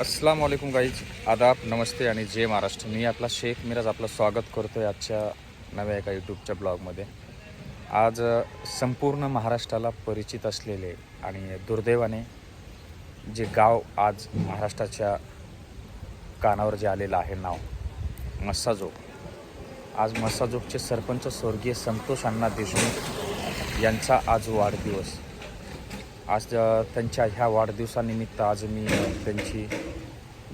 अस्सलाम वालेकुम गाईज. आदाब नमस्ते आणि जय महाराष्ट्र. मी आपला शेख मिराज आपलं स्वागत करतो आहे आजच्या नव्या एका यूट्यूबच्या ब्लॉगमध्ये. आज संपूर्ण महाराष्ट्राला परिचित असलेले आणि दुर्दैवाने जे गाव आज महाराष्ट्राच्या कानावर जे आलेलं आहे नाव मस्साजोग. आज मस्साजोगचे सरपंच स्वर्गीय संतोष अण्णा देशमुख यांचा आज वाढदिवस. आज त्यांच्या ह्या वाढदिवसानिमित्त आज मी त्यांची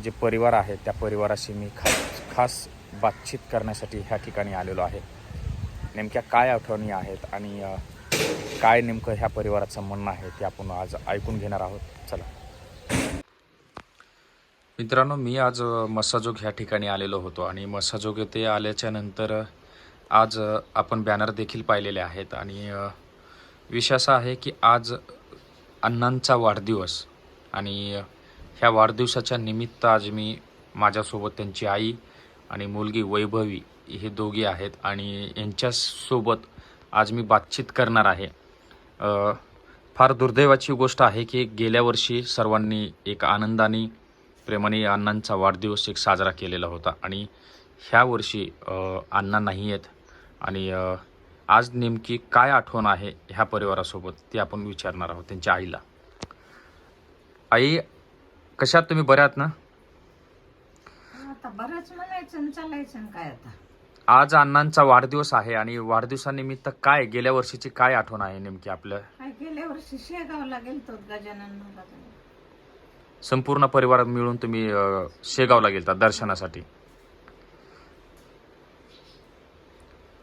जे परिवार आहे त्या परिवाराशी मी खास खास बातचीत करण्यासाठी ह्या ठिकाणी आलेलो आहे. नेमक्या काय आठवणी आहेत आणि काय नेमकं ह्या परिवाराचं म्हणणं आहे ते आपण आज ऐकून घेणार आहोत. चला. मित्रांनो मी आज मसाजोग ह्या ठिकाणी आलेलो होतो आणि मसाजोग येथे आल्याच्यानंतर आज आपण बॅनर देखील पाहिलेले आहेत आणि विषय असा आहे की आज अण्णांचा वाढदिवस आणि ह्या वाढदिवसाच्या निमित्त आज मी माझ्यासोबत त्यांची आई आणि मुलगी वैभवी हे दोघी आहेत आणि यांच्यासोबत आज मी बातचीत करणार आहे. फार दुर्दैवाची गोष्ट आहे की गेल्या वर्षी सर्वांनी एक आनंदाने प्रेमाने अण्णांचा वाढदिवस एक साजरा केलेला होता आणि ह्या वर्षी अण्णा नाही आहेत आणि आज नेमकी काय आठवण आहे ह्या परिवारासोबत ते आपण विचारणार आहोत त्यांच्या आईला. आई कशात तुम्ही बऱ्या आहात ना? आता बरंच म्हणायचं आणि चालायचं आणि काय आता? आज अण्णांचा वाढदिवस आहे आणि वाढदिवसानिमित्त काय गेल्या वर्षीची काय आठवण आहे नेमकी आपल्या काय गेल्या वर्षी शेगावला गेलतो गजानन महाराजांना संपूर्ण परिवार मिळून तुम्ही अ, शेगावला गेलता दर्शनासाठी.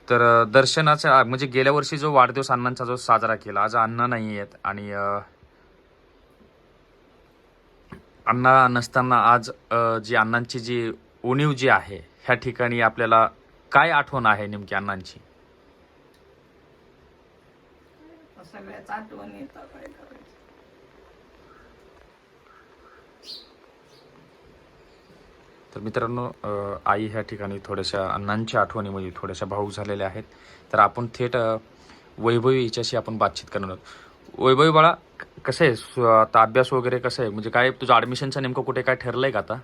तर अ, दर्शनाचा म्हणजे गेल्या वर्षी जो वाढदिवस अण्णांचा जो साजरा केला आज अण्णा नाही आहेत आणि अ, अण्णा नसताना आज जी अण्णांची जी उणीव जी आहे ह्या ठिकाणी आपल्याला काय आठवण आहे नेमकी अण्णांची? सगळ्याच आठवण येतं काय करायचं. तर मित्रांनो आई ह्या ठिकाणी थोड्याशा अण्णांच्या आठवणीमध्ये थोड्याशा भाऊक झालेल्या आहेत. तर आपण थेट वैभवी हिच्याशी आपण बातचीत करणार आहोत. वैभवी बाळा कसं आहे? आता अभ्यास वगैरे कसं आहे? म्हणजे काय तुझं ॲडमिशनचं नेमकं कुठे काय ठरलंय का आता?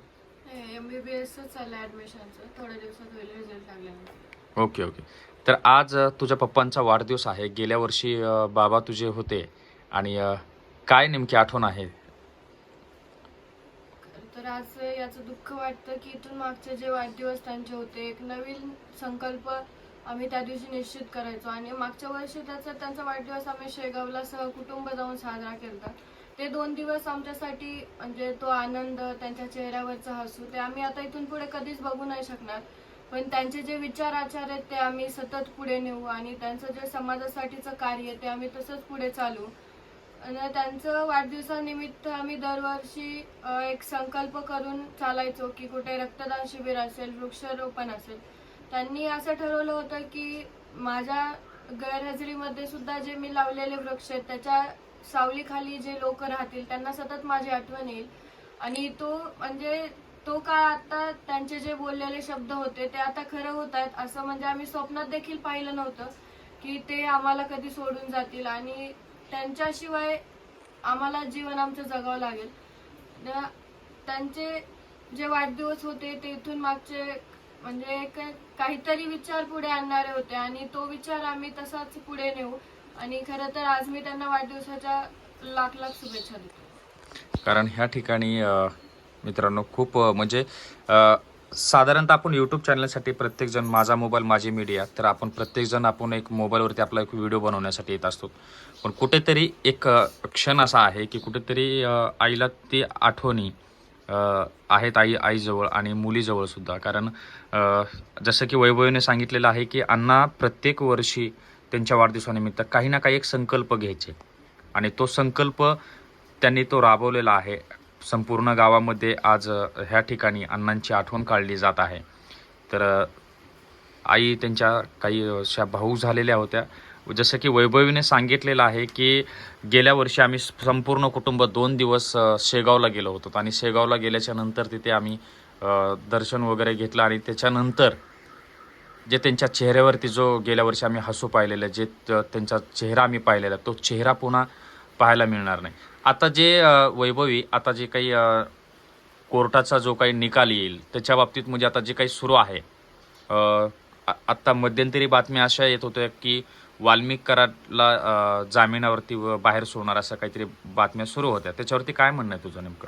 एम बी बी एसच चाललं ॲडमिशनचं थोड्या दिवसात होईल रिझल्ट लागल्यानंतर. Okay okay. तर आज तुझ्या पप्पांचा वाढदिवस आहे. गेल्या वर्षी बाबा तुझे होते. आणि काय नेमकी आठवण आहे? तर आज याचं दुःख वाटतं की इथून मागचे जे वाढदिवस त्यांचे होते एक नवीन संकल्प आम्ही त्या दिवशी निश्चित करायचो. आणि मागच्या वर्षी त्याचा त्यांचा वाढदिवस आम्ही शेगावला सहकुटुंब जाऊन साजरा केला ते दोन दिवस आमच्यासाठी म्हणजे तो आनंद त्यांच्या चेहऱ्यावरचा हसू ते आम्ही आता इथून पुढे कधीच बघू नाही शकणार. पण त्यांचे जे विचार आचार आहेत ते आम्ही सतत पुढे नेऊ आणि त्यांचं जे समाजासाठीचं कार्य आहे ते आम्ही तसंच पुढे चालू. आणि त्यांचं वाढदिवसानिमित्त आम्ही दरवर्षी एक संकल्प करून चालायचो की कुठे रक्तदान शिबिर असेल वृक्षारोपण असेल त्यांनी असं ठरवलं होतं की माझ्या गैरहजेरीमध्ये सुद्धा जे मी लावलेले वृक्ष आहेत त्याच्या सावलीखाली जे लोक राहतील त्यांना सतत माझी आठवण येईल. आणि तो म्हणजे तो काळ आता त्यांचे जे बोललेले शब्द होते ते आता खरं होत आहेत. असं म्हणजे आम्ही स्वप्नात देखील पाहिलं नव्हतं की ते आम्हाला कधी सोडून जातील. आणि त्यांच्याशिवाय आम्हाला जीवन आमचं जगावं लागेल. त्यांचे जे वाढदिवस होते ते इथून मागचे म्हणजे काहीतरी विचार पुढे आणणारे होते आणि तो विचार आम्ही तसाच पुढे नेऊ. आणि खरं तर आज मी त्यांना वाढदिवसाच्या लाख लाख शुभेच्छा देतो. कारण ह्या ठिकाणी मित्रांनो खूप म्हणजे साधारणतः आपण यूट्यूब चॅनलसाठी प्रत्येकजण माझा मोबाईल माझी मीडिया तर आपण प्रत्येकजण आपण एक मोबाईलवरती आपला एक व्हिडिओ बनवण्यासाठी येत असतो. पण कुठेतरी एक क्षण असा आहे की कुठेतरी आईला ती आठवणी आहेत आई आईजवळ आणि मुलीजवळ सुद्धा. कारण जसं की वैभवीने सांगितलेलं आहे की अण्णा प्रत्येक वर्षी त्यांच्या वाढदिवसानिमित्त काही ना काही एक संकल्प घ्यायचे. आणि तो संकल्प त्यांनी तो राबवलेला आहे. संपूर्ण गावामध्ये आज ह्या ठिकाणी अण्णांची आठवण काढली जात आहे. तर आई त्यांच्या काही अशा भाऊ झालेल्या होत्या. जसं की वैभवीने सांगितलेलं आहे की गेल्या वर्षी आम्ही संपूर्ण कुटुंब दोन दिवस शेगावला गेलो होतो. आणि शेगावला गेल्याच्यानंतर तिथे आम्ही दर्शन वगैरे घेतलं आणि त्याच्यानंतर जे त्यांच्या चेहऱ्यावरती जो गेल्या वर्षी आम्ही हसू पाहिलेलं जे त्यांचा चेहरा आम्ही पाहिलेला तो चेहरा पुन्हा पाहायला मिळणार नाही. आता जे वैभवी आता जे काही कोर्टाचा जो काही निकाल येईल त्याच्या बाबतीत म्हणजे आता जे काही सुरू आहे आत्ता मध्यंतरी बातम्या अशा येत होत्या की वाल्मिक कराडला जामिनावरती व बाहेर सोडणार असं काहीतरी बातम्या सुरू होत्या. त्याच्यावरती काय म्हणणं आहे तुझं नेमकं?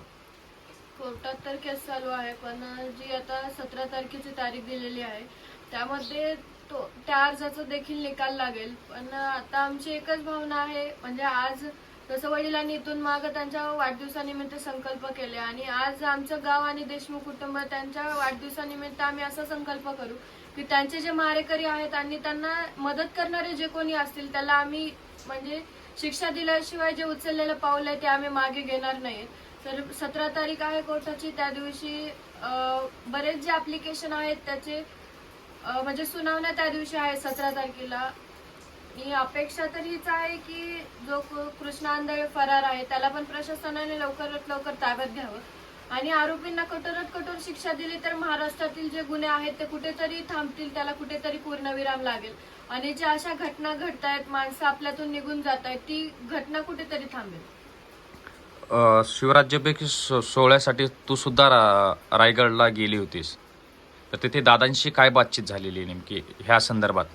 कोर्टात तर केस चालू आहे पण जी आता सतरा तारखेची तारीख दिलेली आहे त्यामध्ये तो त्या अर्जाचा देखील निकाल लागेल. पण आता आमची एकच भावना आहे म्हणजे आज तसं वडिलांनी इथून माग त्यांच्या वाढदिवसानिमित्त संकल्प केले आणि आज आमचं गाव आणि देशमुख कुटुंब त्यांच्या वाढदिवसानिमित्त आम्ही असा संकल्प करू की त्यांचे जे मारेकरी आहेत आणि त्यांना मदत करणारे जे कोणी असतील त्याला आम्ही म्हणजे शिक्षा दिल्याशिवाय जे उचललेलं पाऊल आहे ते आम्ही मागे घेणार नाही तर सतरा तारीख आहे कोर्टाची त्या दिवशी बरेच जे ऍप्लिकेशन आहेत त्याचे म्हणजे सुनावण्या त्या दिवशी आहे सतरा तारखेला. ही अपेक्षा तर हीच आहे की जो कृ- फरार आहे त्याला पण प्रशासनाने लवकरात लवकर ताब्यात घ्यावं. आणि आरोपींना कठोरात कठोर शिक्षा दिली तर महाराष्ट्रातील जे गुन्हे आहेत ते कुठेतरी थांबतील त्याला कुठेतरी पूर्णविराम लागेल. आणि ज्या अशा घटना घडतायत माणसं आपल्यातून निघून जात आहेत ती घटना कुठेतरी थांबेल. शिवराज्यापैकी सो सोहळ्यासाठी तू सुद्धा रा- रायगडला गेली होतीस. तर तिथे दादांशी काय बातचीत झालेली आहे नेमकी ह्या संदर्भात?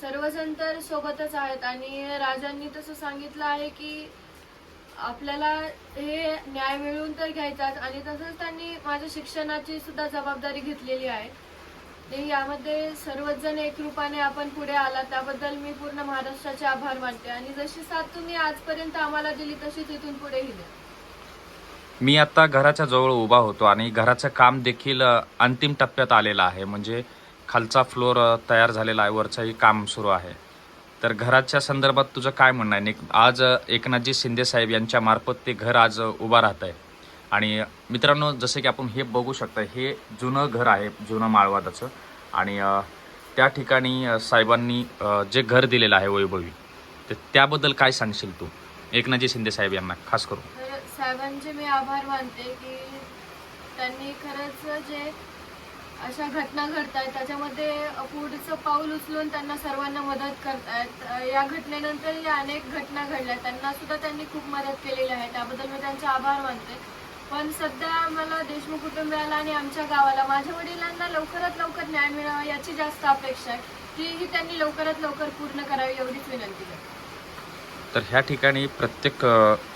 सर्वजण तर सोबतच आहेत आणि राजांनी तसं सांगितलं आहे की आपल्याला हे न्याय मिळवून तर घ्यायचाच आणि तसंच त्यांनी माझ्या शिक्षणाची सुद्धा जबाबदारी घेतलेली आहे. ते यामध्ये सर्वच जण एकरूपाने आपण पुढे आला त्याबद्दल मी पूर्ण महाराष्ट्राचे आभार मानते आणि जशी साथ तुम्ही आजपर्यंत आम्हाला दिली तशीच तिथून पुढेही द्या. मी आता घराच्या जवळ उभा होतो आणि घराचं काम देखील अंतिम टप्प्यात आलेलं आहे. म्हणजे खालचा फ्लोअर तयार झालेला आहे. वरचंही काम सुरू आहे. तर घराच्या संदर्भात तुझं काय म्हणणं आहे? आज एकनाथजी शिंदे साहेब यांच्या मार्फत ते घर आज उभं उभा राहत आहे. आणि मित्रांनो जसं की आपण हे बघू शकता हे जुनं घर आहे जुनं माळवादाचं. आणि त्या ठिकाणी साहेबांनी जे घर दिलेलं आहे वैभवी तर त्याबद्दल काय सांगशील तू? एकनाथजी शिंदे साहेब यांना खास करून. तर साहेबांचे मी आभार मानते की त्यांनी खरंच जे अशा घटना घडत आहेत त्याच्यामध्ये पुढचं पाऊल उचलून त्यांना सर्वांना मदत करतायत. या घटनेनंतर या अनेक घटना घडल्या त्यांना सुद्धा त्यांनी खूप मदत केलेली आहे. त्याबद्दल मी त्यांचे आभार मानते. पण सध्या मला देशमुख कुटुंबियाला आणि आमच्या गावाला माझ्या वडिलांना लवकरात लवकर न्याय मिळावा याची जास्त अपेक्षा आहे. तीही त्यांनी लवकरात लवकर पूर्ण करावी एवढीच विनंती करते तर ह्या ठिकाणी प्रत्येक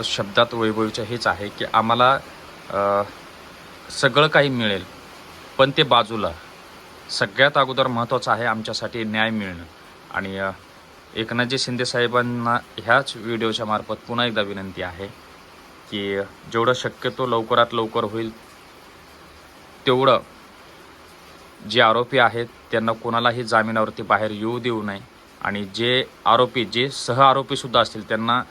शब्दात वैभवीचं हेच आहे की आम्हाला सगळं काही मिळेल. पण ते बाजूला सगळ्यात अगोदर महत्त्वाचं आहे आमच्यासाठी न्याय मिळणं. आणि एकनाथजी शिंदे साहेबांना ह्याच व्हिडिओच्या मार्फत पुन्हा एकदा विनंती आहे की जेवढं शक्यतो लवकरात लवकर होईल तेवढं जे आरोपी आहेत त्यांना कोणालाही जामिनावरती बाहेर येऊ देऊ नये. आणि जे आरोपी जे सह आरोपीसुद्धा असतील त्यांना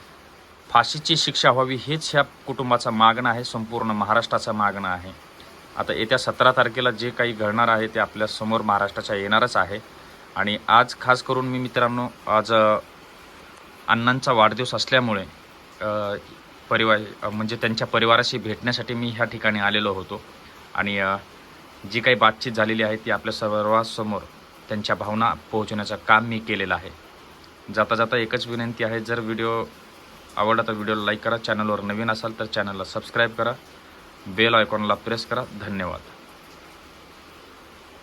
फाशीची शिक्षा व्हावी हेच ह्या कुटुंबाचं मागणं आहे संपूर्ण महाराष्ट्राचं मागणं आहे. आता येत्या सतरा तारखेला जे काही घडणार आहे ते आपल्यासमोर महाराष्ट्राच्या येणारच आहे. आणि आज खास करून मी मित्रांनो आज अण्णांचा वाढदिवस असल्यामुळे परिवार म्हणजे त्यांच्या परिवाराशी भेटण्यासाठी मी ह्या ठिकाणी आलेलो होतो. आणि जी काही बातचीत झालेली आहे ती आपल्या सर्वांसमोर त्यांच्या भावना पोहोचवण्याचं काम मी केलेलं आहे. जाता जाता एकच विनंती आहे जर व्हिडिओ आवडला तर व्हिडिओला लाईक करा चॅनलवर नवीन असाल तर चॅनलला सबस्क्राईब करा. बेल आयकॉनला प्रेस करा. धन्यवाद.